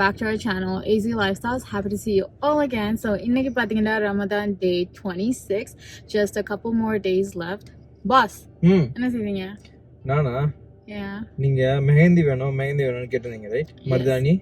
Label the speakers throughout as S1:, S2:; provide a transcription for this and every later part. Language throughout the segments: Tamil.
S1: back to our channel, AZ Lifestyles. Happy to see you all again. So, இன்னைக்கு பார்த்தீங்கன்னா Ramadan day 26. Just a couple more days left. Boss,
S2: ம்
S1: என்ன செய்வீங்க?
S2: நானா
S1: Yeah.
S2: நீங்க மெஹந்தி வேணும் மெஹந்தி வேணும்னு கேட்டிருந்தீங்க ரைட் மருதாணி.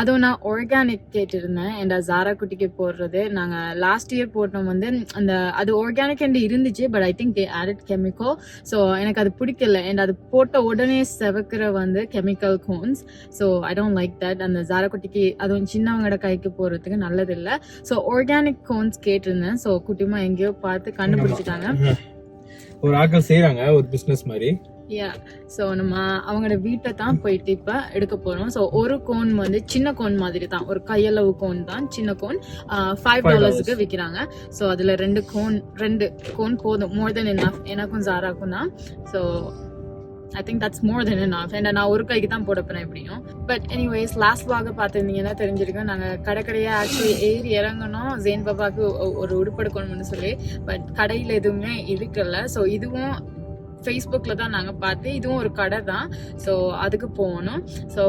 S1: அதுவும் நான் ஆர்கானிக் கேட்டிருந்தேன். அண்ட் ஜாரா குட்டிக்கு போடுறது. நாங்கள் லாஸ்ட் இயர் போட்டோம் வந்து அந்த அது ஆர்கானிக் அண்ட் இருந்துச்சு but I think they added chemical so எனக்கு அது பிடிக்கல. அண்ட் அது போட்ட உடனே செவக்கிற வந்து chemical cones so I don't like that அந்த ஜாரா குட்டிக்கு அதுவும் சின்னவங்களோட கைக்கு போடுறதுக்கு நல்லதில்லை. ஸோ ஆர்கானிக் கோன்ஸ் கேட்டிருந்தேன். ஸோ குட்டிமா எங்கேயோ பார்த்து கண்டுபிடிச்சிட்டாங்க.
S2: ஒரு ஆட்கள் செய்றாங்க ஒரு பிசினஸ் மாதிரி.
S1: யா ஸோ நம்ம அவங்களோட வீட்டை தான் போயிட்டு இப்போ எடுக்க போகிறோம் ஸோ ஒரு கோன் வந்து சின்ன கோன் மாதிரி தான் ஒரு கையளவு கோன் தான். சின்ன கோன் ஃபைவ் டாலர்ஸுக்கு விற்கிறாங்க ஸோ அதில் ரெண்டு கோன் ரெண்டு கோன் போதும். மோர் தென் enough. எனக்கும் ஜாராக்கும் தான். So I think that's more than enough. And நான் ஒரு கைக்கு தான் போட எப்படியும். பட் எனிவேஸ் லாஸ்ட் வாக பார்த்துருந்தீங்கன்னா தெரிஞ்சிருக்கோம்? நாங்கள் கடை கடையாக ஆக்சுவலி ஏறி இறங்கணும் ஜெயின் பாபாவுக்கு ஒரு உடுப்படுக்கணும்னு சொல்லி. பட் கடையில் எதுவுமே இருக்கல. ஸோ இதுவும் ஃபேஸ்புக்கில் தான் நாங்கள் பார்த்து இதுவும் ஒரு கடை தான். ஸோ அதுக்கு போகணும் ஸோ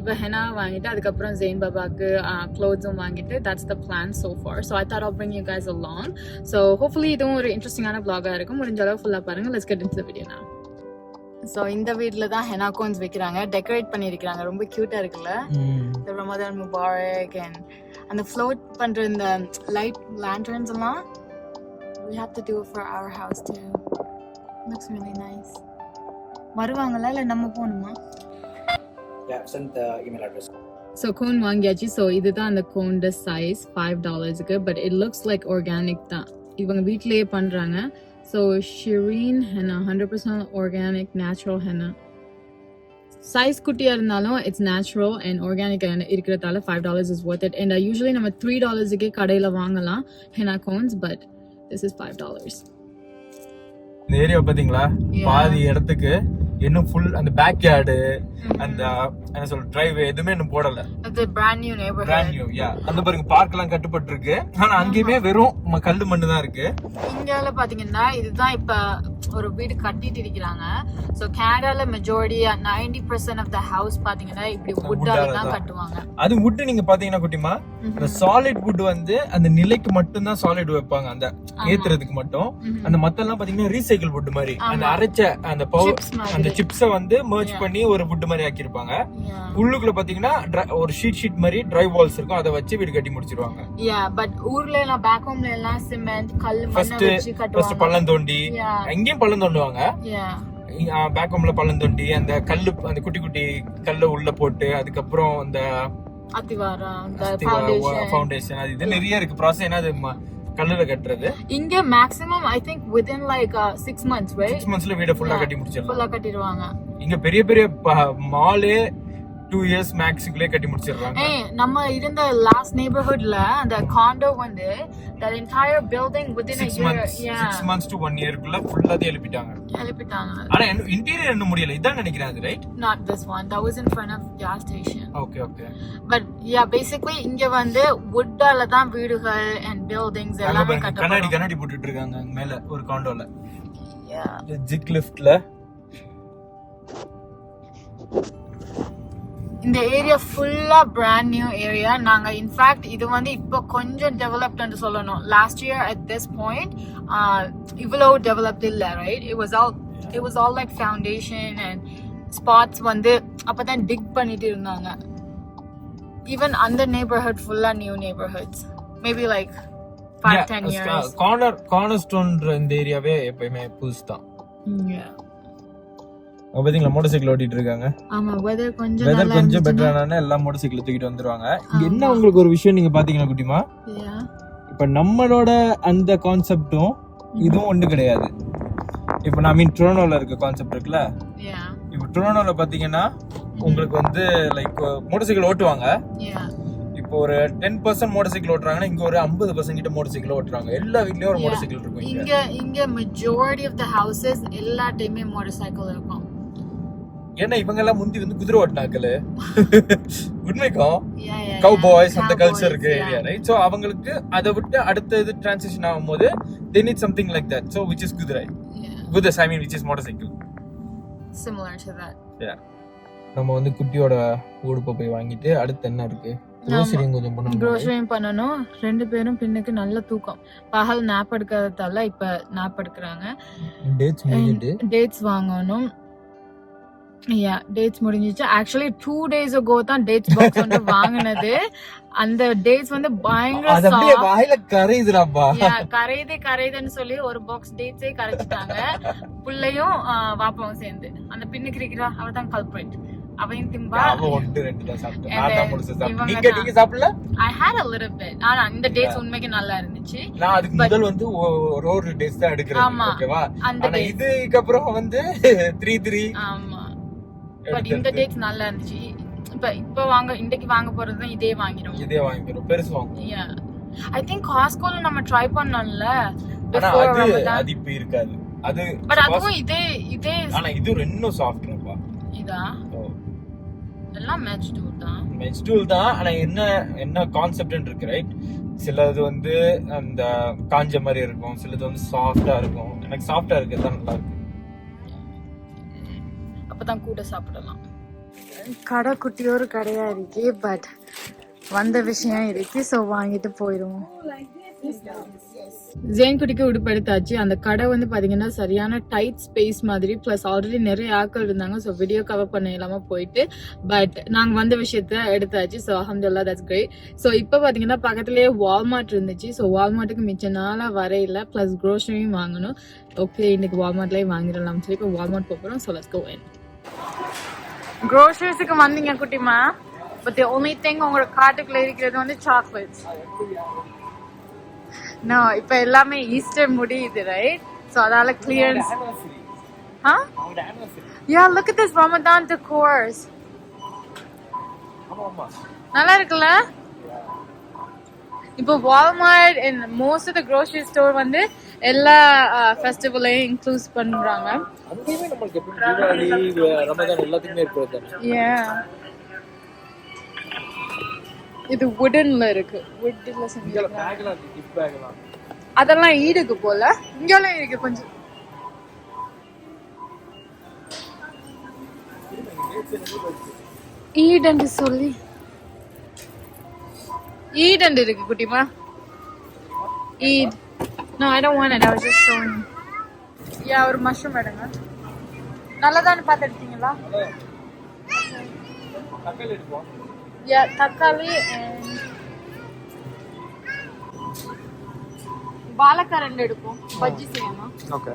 S1: இப்போ ஹெனா வாங்கிட்டு அதுக்கப்புறம் ஜெயின் பாபாவுக்கு க்ளோத்ஸும் வாங்கிட்டு that's the plan so far so I thought of bring you guys along. So hopefully இதுவும் ஒரு இன்ட்ரெஸ்டிங்கான vlog-ஆ இருக்கும். முடிஞ்ச அளவு ஃபுல்லாக பாருங்கள் லெட்ஸ் கெட் இன்டு வீடியோ நான் ஸோ இந்த வீட்டில் தான் ஹெனா கோன்ஸ் வைக்கிறாங்க. டெக்கரேட் பண்ணியிருக்கிறாங்க. ரொம்ப க்யூட்டாக இருக்குல்ல? ரமதான் முபாரக் அண்ட் அந்த ஃப்ளோட் பண்ற இந்த லைட் லேண்டர்ன்ஸ் எல்லாம் we have to do for our house too. Looks really nice. வருவாங்களா இல்லை நம்ம போகணுமா?
S3: Yeah, send the email address.
S1: So cone வாங்கியாச்சு ஸோ இதுதான் அந்த கோன்ட size five டாலர்ஸுக்கு but it looks like organic தான். இவங்க வீட்டிலேயே பண்ணுறாங்க so Shireen henna hundred percent organic natural henna size குட்டியாக இருந்தாலும் இட்ஸ் நேச்சுரல் அண்ட் ஆர்கானிக் இருக்கிறதால five dollars is worth it and usually நம்ம த்ரீ டாலர்ஸுக்கே கடையில் வாங்கலாம் henna cones but this is five dollars
S2: இந்த ஏரியா பாத்தீங்களா. பாதி இடத்துக்கு இன்னும் ஃபுல் அந்த பேக் யார்டு அந்த என்ன சொல்ற டிரைவ் எதுவுமே இன்னும் போடல. பிராண்ட். நியூ யா அந்த பாருங்க பார்க் எல்லாம் கட்டுப்பட்டு இருக்கு ஆனா அங்கேயுமே வெறும் கல்லு மண்ணு தான் இருக்கு.
S1: இந்தியால பாத்தீங்கன்னா இதுதான் இப்ப ஒரு வீடு கட்டிட்டு இருக்கிறாங்க சோ கனடால majority ninety percent of the house பாத்தீங்கன்னா இப்படி வுட்டால தான். கட்டுவாங்க.
S2: அது வுட் நீங்க பாத்தீங்கன்னா குட்டிமா அந்த சாலிட் வுட் வந்து அந்த நிலைக்கு மட்டும் தான் சாலிட் வைப்பாங்க. அந்த ஏத்துறதுக்கு மட்டும். அந்த மத்தெல்லாம் பாத்தீங்கன்னா ரீசைக்கிள் வுட் மாதிரி. அந்த அரைச்ச அந்த பவர். அந்த சிப்ஸ வந்து merge பண்ணி ஒரு வுட் மாதிரி ஆக்கியிருப்பாங்க. உள்ளுக்குள்ள பாத்தீங்கன்னா ஒரு ஷீட் ஷீட் மாதிரி ட்ரை வால்ஸ் இருக்கும். அதை வச்சு வீடு கட்டி முடிச்சிருவாங்க.
S1: யா பட் ஊர்ல எல்லாம் பேக் ஹோம்ல எல்லாம் சிமெண்ட் கல் மண்ண
S2: ஃபர்ஸ்ட் ஃபர்ஸ்ட் பள்ளம் தோண்டி. எங்கேயும் பள்ளம் தோண்டுவாங்க
S1: யா
S2: பேக் ஹோம்ல பள்ளம் தோண்டி அந்த கல்லு அந்த குட்டி குட்டி கல்ல உள்ள போட்டு அதுக்கப்புறம் அந்த
S1: ஃபவுண்டேஷன்
S2: அது இது நிறைய இருக்கு. ப்ராசஸ் ஏன்னா அது கல்லுல கட்டுறது.
S1: இங்க maximum I think within like six months
S2: six மந்த்ஸ்ல வீட ஃபுல்லா கட்டி முடிச்சிடலாம்.
S1: ஃபுல்லா கட்டிடுவாங்க.
S2: இங்க பெரிய பெரிய மாலே டூ இயர்ஸ் மேக்ஸுக்குள்ளே கட்டி முடிச்சிடுறாங்க.
S1: நம்ம இருந்த லாஸ்ட் நெய்பர்ஹுட்ல அந்த காண்டோ வந்து that entire building within a
S2: six
S1: months
S2: six months to one இயர்க்குள்ள ஃபுல்லாத்தையும் எழுப்பிட்டாங்க.
S1: எழுப்பிட்டாங்க.
S2: ஆனா இன்டீரியர் இன்னும் முடியல. இதான் நினைக்கிறேன் அது right
S1: not this one. That was in front of gas station.
S2: Okay okay
S1: but yeah basically இங்க வந்து வுட்டால தான் வீடுகள் buildings
S2: அங்க
S1: எல்லாமே
S2: பாருங்க கண்ணாடி
S1: கட்டப்படும்.
S2: கண்ணாடி போட்டுட்டு இருக்காங்க. மேல ஒரு காண்டோல ஜிக் லிஃப்ட்ல
S1: இந்த ஏரியா ஃபுல்லா பிராண்ட் நியூ ஏரியா நாங்க இன்ஃபேக்ட் இது வந்து இப்போ கொஞ்சம் டெவலப்ட்னு சொல்லணும். Last year at this point இவ்வளோ டெவலப்ட் இல்ல right it was all it was all like foundation and spots வந்து அப்பதான் டிக் பண்ணிட்டு இருந்தாங்க. ஈவன் அந்த நeighborhood ஃபுல்லா new neighborhoods. Maybe like
S2: corner corner ஸ்டோன்ற இந்த ஏரியாவே எப்பயுமே புதுசு தான். அங்க பாத்தீங்களா மோட்டார் சைக்கிள் ஓட்டிட்டு இருக்காங்க.
S1: ஆமா வெதர் கொஞ்சம்
S2: வெதர் கொஞ்சம்
S1: இருந்துச்சுன்னா
S2: பெட்டரான எல்லாம் மோட்டார் சைக்கிள் தூக்கிட்டு வந்துருவாங்க. இங்க என்ன உங்களுக்கு ஒரு விஷயம் நீங்க பாத்தீங்கன்னா குட்டிமா? இப்ப நம்மளோட அந்த கான்செப்டும் இதுவும் ஒண்ணு கிடையாது. இப்ப நான் மீன் ட்ரோனோல இருக்க கான்செப்ட் இருக்குல்ல? இப்ப ட்ரோனோல பாத்தீங்கன்னா உங்களுக்கு வந்து லைக் மோட்டார் சைக்கிள் ஓட்டுவாங்க. இப்போ ஒரு டென் பர்சன்ட் மோட்டார் சைக்கிள் ஓட்டுறாங்கன்னா இங்க ஒரு ஐம்பது பர்சன்ட் கிட்ட மோட்டார் சைக்கிள் ஓட்டுறாங்க. எல்லா வீட்லயும் ஒரு மோட்டார் சைக்கிள் இருக்கும் இங்க.
S1: இங்க இங்க மெஜாரிட்டி ஆஃப் த ஹவுசஸ் எல்லா டைமே மோட்டார் சைக்கிள் இருக்கும்.
S2: ஏன்னா இவங்க எல்லாம் முந்தி வந்து குதிரை ஓட்டினாக்கள் உண்மைக்கும் கவ். பாய்ஸ் அந்த கல்ச்சர் இருக்கு. ஏரியா ரைட் ஸோ அவங்களுக்கு அதை விட்டு அடுத்த இது டிரான்சிஷன் ஆகும்போது they need something like that so which is குதிரை. குதிரை I mean
S1: which is motorcycle.
S2: நம்ம வந்து குட்டியோட உடுப்பை போய் வாங்கிட்டு அடுத்து என்ன இருக்கு? க்ரோசரியும் கொஞ்சம் பண்ணணும்
S1: ரெண்டு பேரும் பின்னுக்கு நல்ல தூக்கம். பகல் நாப் எடுக்கிறதால இப்ப நாப் எடுக்கிறாங்க.
S2: டேட்ஸ்
S1: டேட்ஸ் வாங்கணும். யா டேட்ஸ் முடிஞ்சிச்சு. ஆக்சுவலி டூ டேஸ் ago தான் டேட்ஸ் பாக்ஸ் வந்து வாங்கினது. அந்த டேட்ஸ் வந்து பயங்கர.
S2: வாயில கரையுதுடாப்பா.
S1: கரையுது கரையுதுன்னு சொல்லி ஒரு பாக்ஸ் டேட்ஸே கரைச்சிட்டாங்க. புள்ளையும் வாப்பாவும் சேர்ந்து. அந்த பின்னுக்கு இருக்கிறா அவ தான் கல்பிரேட் அவையும் திம்பா.
S2: ஒன்று ரெண்டு தான் சாப்பிட்டேன். நீங்க. நீங்க சாப்பிடல?
S1: I had a little bit. ஆனா இந்த டேட்ஸ் உண்மைக்கு நல்லா இருந்துச்சு.
S2: நான் அதுக்கு முதல் வந்து ஒரு ஒரு டேஸ் தான் எடுக்கிறேன். ஓகேவா
S1: அந்த
S2: ஆனா. இதுக்கு அப்புறம் வந்து த்ரீ த்ரீ
S1: ஆமா. பட் இந்த டேட்ஸ் நல்லா இருந்துச்சு இப்ப இப்ப வாங்க இன்னைக்கு வாங்க போறது தான் இதே வாங்கிடும்
S2: இதே வாங்கிக்கிறோம் பெருசு வாங்குவோம்.
S1: ஐ திங்க் காஸ்கோல நம்ம ட்ரை பண்ணோம்ல?
S2: ஆனா அது. அது இப்ப இருக்காது. அது
S1: பட் அதுவும் இதே இதே
S2: ஆனா இது இன்னும் சாஃப்ட்னப்பா
S1: இதா? எல்லாம் மேட்ச் டூ தான்.
S2: வெஜிடபிள் தான். ஆனா என்ன என்ன கான்செப்ட் இருக்கு ரைட் சிலது வந்து அந்த காஞ்ச மாதிரி இருக்கும். சிலது வந்து சாஃப்டா இருக்கும். எனக்கு சாஃப்டா இருக்கிறது தான் நல்லா இருக்கு
S1: அப்பதான் கூட சாப்பிடலாம். கடை குட்டியோரு கடையா இருக்கு பட் வந்த விஷயம் இருக்கு ஸோ வாங்கிட்டு போயிடுவோம் ஜெயின் குட்டிக்கு உடுப்பு எடுத்தாச்சு அந்த கடை வந்து பாத்தீங்கன்னா சரியான டைட் ஸ்பேஸ் மாதிரி ப்ளஸ் ஆல்ரெடி நிறைய ஆட்கள் இருந்தாங்க ஸோ வீடியோ கவர் பண்ண இல்லாம போயிட்டு பட் நாங்க வந்த விஷயத்த எடுத்தாச்சு so Ahamadullah that's great so இப்போ பாத்தீங்கன்னா பக்கத்துலேயே வால்மார்ட் இருந்துச்சு. ஸோ வால்மார்ட்டுக்கு மிச்ச நாளா வரையில ப்ளஸ் க்ரோசரியும் வாங்கணும். ஓகே இன்னைக்கு வால்மார்ட்லேயே வாங்கிடலாம். சொல்லி இப்போ வால்மார்ட் போகிறோம் ஸோ லெட்ஸ் கோ க்ரோசரிஸுக்கு வந்தீங்க குட்டிமா? பட் தி ஒன்லி திங் உங்களோட காட்டுக்குள்ள இருக்கிறது வந்து சாக்லேட்ஸ் நோ இப்போ எல்லாமே ஈஸ்டர் முடியுது ரைட் ஸோ அதால clearance look at this Ramadan decors நல்லா இருக்குல்ல? இப்போ Walmart and most of the grocery store வந்து எல்லா ஃபெஸ்டிவலையும் இன்க்ளூஸ் பண்றாங்க.
S2: அங்கேயுமே நம்மளுக்கு எப்படி தீபாவளி ரமதான் எல்லாத்துக்குமே இருக்கிறது தானே?
S1: Yeah. இது வுடன்ல இருக்கு. வுட்ல செஞ்சிருக்காங்க. அதெல்லாம் ஈடுக்கு போல. இங்கெல்லாம் இருக்கு கொஞ்சம். ஈடண்டு சொல்லி. ஈடண்டு இருக்கு குட்டிமா eat no I don't want it I was just showing yeah ஒரு மஷ்ரூம் எடுங்க. நல்லதான்னு பார்த்து எடுத்தீங்களா?
S2: தக்காளி எடுப்போம்
S1: யா தக்காளி and வாழைக்காய் ரெண்டு எடுப்போம். பஜ்ஜி செய்யணும்.
S2: ஓகே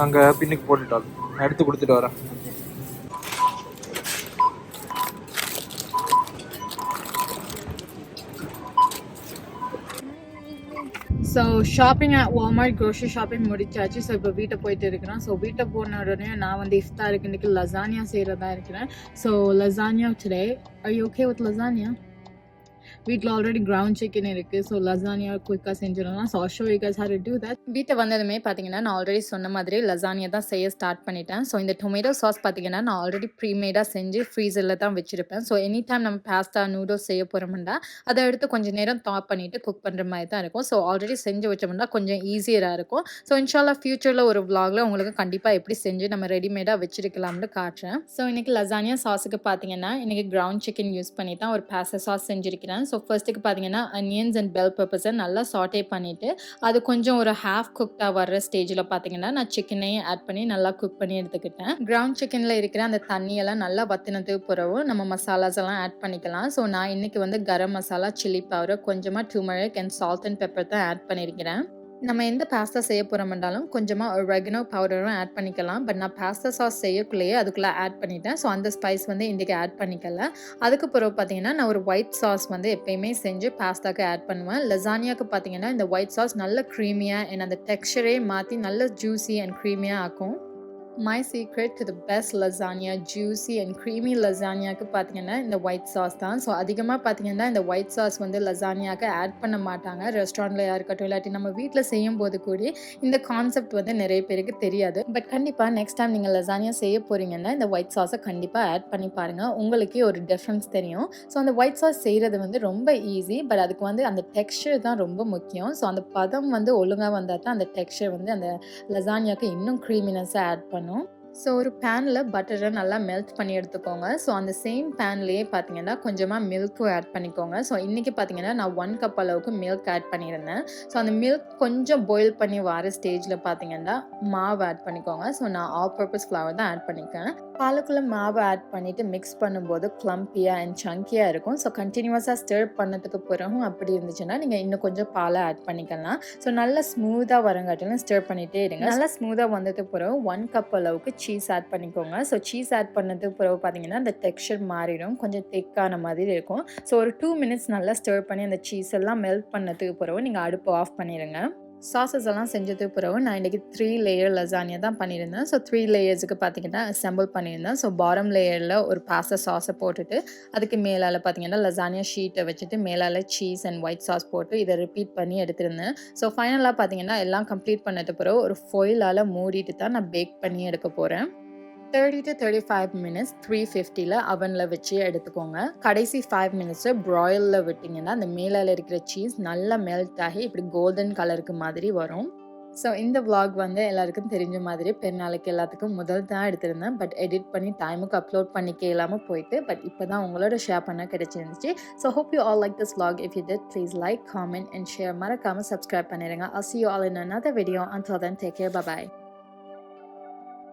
S2: நாங்க பின்னுக்கு போட்டுட்டோம் நான் எடுத்து கொடுத்துட்டு வரேன்.
S1: So shopping Walmart grocery shopping முடிச்சாச்சு. ஸோ இப்போ வீட்டை போயிட்டு இருக்கிறேன் ஸோ வீட்டை போன உடனே நான் வந்து இஃப்தாருக்கு இன்னைக்கு லசானியா செய்கிறதா இருக்கிறேன். So lasagna today I okay with lasagna வீட்டில் ஆல்ரெடி கிரவுண்ட் சிக்கன் இருக்குது ஸோ லசானியா குயிக்காக செஞ்சிடலாம். So show you guys how to that வீட்டை வந்ததுமே பார்த்தீங்கன்னா நான் ஆல்ரெடி சொன்ன மாதிரி லசானியா தான் செய்ய ஸ்டார்ட் பண்ணிட்டேன். ஸோ இந்த டொமேட்டோ சாஸ் பார்த்தீங்கன்னா நான் ஆல்ரெடி ப்ரீமேடாக செஞ்சு ஃப்ரீசரில் தான் வச்சுருப்பேன். ஸோ எனி டைம் நம்ம பாஸ்தா நூடுல்ஸ் செய்ய போகிறோம்னா அதை எடுத்து கொஞ்சம் நேரம் தாப் பண்ணிவிட்டு குக் பண்ணுற மாதிரி தான் இருக்கும். ஸோ ஆல்ரெடி செஞ்சு வச்சோம்னா கொஞ்சம் ஈஸியராக இருக்கும். ஸோ இன்ஷால்லா ஃபியூச்சரில் ஒரு vlogல உங்களுக்கு கண்டிப்பாக எப்படி செஞ்சு நம்ம ரெடிமேடாக வச்சிருக்கலாம்னு காட்டுறேன். ஸோ இன்னைக்கு லசானியா சாஸுக்கு பார்த்தீங்கன்னா இன்னைக்கு கிரவுண்ட் சிக்கன் யூஸ் பண்ணி தான் ஒரு பேச சாஸ் செஞ்சுருக்கிறேன். ஸோ ஃபர்ஸ்ட்டுக்கு பார்த்தீங்கன்னா அனியன்ஸ் அண்ட் பெல் பெப்பர்ஸை நல்லா சாட்டே பண்ணிவிட்டு அது கொஞ்சம் ஒரு ஹாஃப் குக்டாக வர்ற ஸ்டேஜில் பார்த்தீங்கன்னா நான் சிக்கனையும் ஆட் பண்ணி நல்லா குக் பண்ணி எடுத்துக்கிட்டேன். கிரவுண்ட் சிக்கனில் இருக்கிற அந்த தண்ணியெல்லாம் நல்லா வத்தினதுக்கு பிறகு நம்ம மசாலாஸ் எல்லாம் ஆட் பண்ணிக்கலாம். ஸோ நான் இன்னைக்கு வந்து கரம் மசாலா சில்லி பவுடர் கொஞ்சமாக turmeric and salt and pepper தான் ஆட் பண்ணியிருக்கிறேன் நம்ம எந்த பாஸ்தா செய்ய போகிறோம்னாலும் கொஞ்சமாக ரெகனோ பவுடரும் ஆட் பண்ணிக்கலாம். பட் நான் பாஸ்தா சாஸ் செய்யக்குள்ளேயே அதுக்குள்ளே ஆட் பண்ணிட்டேன். ஸோ அந்த ஸ்பைஸ் வந்து இன்றைக்கி ஆட் பண்ணிக்கல. அதுக்கு பிறகு பார்த்தீங்கன்னா நான் ஒரு ஒயிட் சாஸ் வந்து எப்பயுமே செஞ்சு பாஸ்தாக்கு ஆட் பண்ணுவேன். லெசானியாவுக்கு பார்த்தீங்கன்னா இந்த ஒயிட் சாஸ் நல்ல க்ரீமியாக அண்ட் அந்த டெக்ஸ்டரே மாற்றி நல்ல ஜூஸி அண்ட் க்ரீமியாக ஆக்கும். My secret to the best lasagna juicy and creamy லசானியாவுக்கு பார்த்தீங்கன்னா இந்த ஒயிட் சாஸ் தான். ஸோ அதிகமாக பார்த்தீங்கன்னா இந்த ஒயிட் சாஸ் வந்து லசானியாக்கு ஆட் பண்ண மாட்டாங்க. ரெஸ்டாரண்ட்லையாக இருக்கட்டும் இல்லாட்டி நம்ம வீட்டில் செய்யும் போது கூட இந்த கான்செப்ட் வந்து நிறைய பேருக்கு தெரியாது. பட் கண்டிப்பாக நெக்ஸ்ட் டைம் நீங்கள் லசானியா செய்ய போகிறீங்கன்னா இந்த ஒயிட் சாஸை கண்டிப்பாக ஆட் பண்ணி பாருங்கள் உங்களுக்கே ஒரு டிஃப்ரென்ஸ் தெரியும். ஸோ அந்த ஒயிட் சாஸ் செய்கிறது வந்து ரொம்ப ஈஸி பட் அதுக்கு வந்து அந்த டெக்ஸ்சர் தான் ரொம்ப முக்கியம். ஸோ அந்த பதம் வந்து ஒழுங்காக வந்தால் தான் அந்த டெக்ஸ்சர் வந்து அந்த லசானியாவுக்கு இன்னும் க்ரீமினஸாக ஆட் பண்ணும். ¿no? ஸோ ஒரு பேனில் பட்டரை நல்லா மெல்ட் பண்ணி எடுத்துக்கோங்க. ஸோ அந்த சேம் பேன்லேயே பார்த்தீங்கன்னா கொஞ்சமாக மில்க்கும் ஆட் பண்ணிக்கோங்க. ஸோ இன்றைக்கி பார்த்தீங்கன்னா நான் ஒன் கப் அளவுக்கு மில்க் ஆட் பண்ணியிருந்தேன். ஸோ அந்த மில்க் கொஞ்சம் பாயில் பண்ணி வர ஸ்டேஜில் பார்த்தீங்கன்னா மாவு ஆட் பண்ணிக்கோங்க. ஸோ நான் ஆல் பர்பஸ் ஃப்ளவர் தான் ஆட் பண்ணிக்கேன் பாலுக்குள்ளே மாவு ஆட் பண்ணிவிட்டு மிக்ஸ் பண்ணும்போது க்ளம்பியாக அண்ட் சங்கியாக இருக்கும். ஸோ கண்டினியூஸாக ஸ்டிர் பண்ணதுக்கு பிறகும் அப்படி இருந்துச்சுன்னா நீங்கள் இன்னும் கொஞ்சம் பாலை ஆட் பண்ணிக்கலாம். ஸோ நல்லா ஸ்மூத்தாக வரங்காட்டிலும் ஸ்டிர் பண்ணிகிட்டே இருங்க. நல்லா ஸ்மூத்தாக வந்ததுக்கு பிறகு ஒன் கப் அளவுக்கு சீஸ் ஆட் பண்ணிக்கோங்க. ஸோ சீஸ் ஆட் பண்ணதுக்கு பிறகு பார்த்தீங்கன்னா அந்த டெக்ஸ்சர் மாறிடும். கொஞ்சம் திக்கான மாதிரி இருக்கும். ஸோ ஒரு டூ மினிட்ஸ் நல்லா ஸ்டர் பண்ணி அந்த சீஸ் எல்லாம் மெல்ட் பண்ணதுக்கு பிறகு நீங்கள் அடுப்பு ஆஃப் பண்ணிடுங்க சாசஸ் எல்லாம் செஞ்சதுக்கு பிறகு நான் இன்றைக்கி த்ரீ லேயர் லசானியா தான் பண்ணியிருந்தேன். ஸோ த்ரீ லேயர்ஸுக்கு பார்த்தீங்கன்னா அசம்பிள் பண்ணியிருந்தேன். ஸோ பாரம் லேயரில் ஒரு பாஸ்தா சாஸை போட்டுட்டு அதுக்கு மேலால் பார்த்தீங்கன்னா லசானியா ஷீட்டை வச்சுட்டு மேலால் சீஸ் அண்ட் ஒயிட் சாஸ் போட்டு இதை ரிப்பீட் பண்ணி எடுத்திருந்தேன். ஸோ ஃபைனலாக பார்த்தீங்கன்னா எல்லாம் கம்ப்ளீட் பண்ணது பிறகு ஒரு ஃபொயிலால் மூடிட்டு தான் நான் பேக் பண்ணி எடுக்க போகிறேன் thirty to thirty five minutes three ஃபிஃப்டியில் அவனில் வச்சு எடுத்துக்கோங்க. கடைசி ஃபைவ் மினிட்ஸு ப்ராயிலில் விட்டிங்கன்னா அந்த மேலால் இருக்கிற சீஸ் நல்லா மெல்ட் ஆகி இப்படி கோல்டன் கலருக்கு மாதிரி வரும். ஸோ இந்த விளாக் வந்து எல்லாருக்கும் தெரிஞ்ச மாதிரி பெருநாளைக்கு எல்லாத்துக்கும் முதல் தான் எடுத்திருந்தேன். பட் எடிட் பண்ணி டைமுக்கு அப்லோட் பண்ணிக்க இல்லாமல் போயிட்டு பட் இப்போ தான் உங்களோட ஷேர் பண்ண கிடைச்சிருந்துச்சு. So hope you all like this vlog if you did please like comment and share மறக்காமல் சப்ஸ்கிரைப் பண்ணிடுங்க see you all all in another video. Until then take care.